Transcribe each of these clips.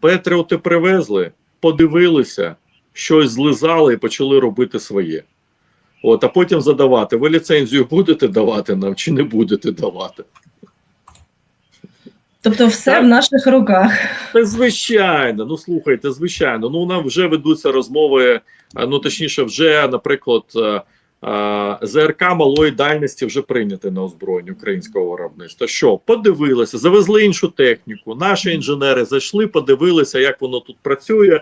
Петріоти привезли, подивилися, щось злизали і почали робити своє. От, а потім задавати: ви ліцензію будете давати нам чи не будете давати? Тобто, все Так. в наших руках. Та звичайно, ну слухайте, звичайно. Ну нам вже ведуться розмови. Ну точніше, вже, наприклад, е, е, ЗРК малої дальності вже прийняти на озброєння українського виробництва. Що подивилися, завезли іншу техніку. Наші інженери зайшли, подивилися, як воно тут працює.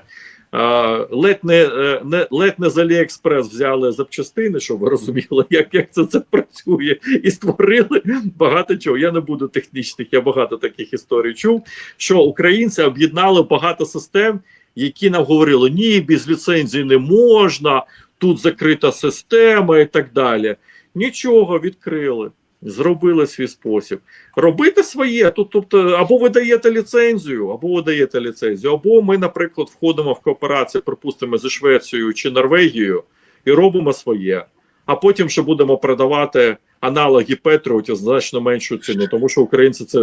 Ледь не, е, не ледь не з Аліекспрес взяли запчастини, щоб ви розуміли, як, як це, це працює, і створили багато чого. Я не буду технічних, я багато таких історій чув. Що українці об'єднали багато систем, які нам говорили: ні, без ліцензії не можна, тут закрита система і так далі. Нічого відкрили. Зробили свій спосіб. Робити своє. Тут, тобто, або ви даєте ліцензію, або ви даєте ліцензію, або ми, наприклад, входимо в кооперацію, припустимо, зі Швецією чи Норвегією і робимо своє. А потім ще будемо продавати аналоги Петріотів значно меншу ціну, тому що українці це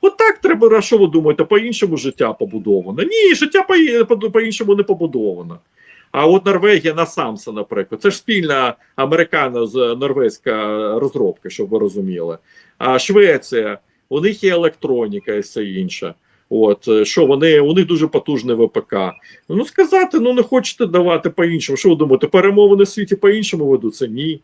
от так треба. А що ви думаєте? По-іншому життя побудовано? Ні, життя по- по- по-іншому не побудовано. А от Норвегія на Самса, наприклад, це ж спільна американо з норвезька розробка, щоб ви розуміли. А Швеція, у них є електроніка і все інше. От е, що вони у них дуже потужний ВПК. Ну сказати, ну не хочете давати по-іншому. Що ви думаєте, перемовини в світі по-іншому ведуться? Ні.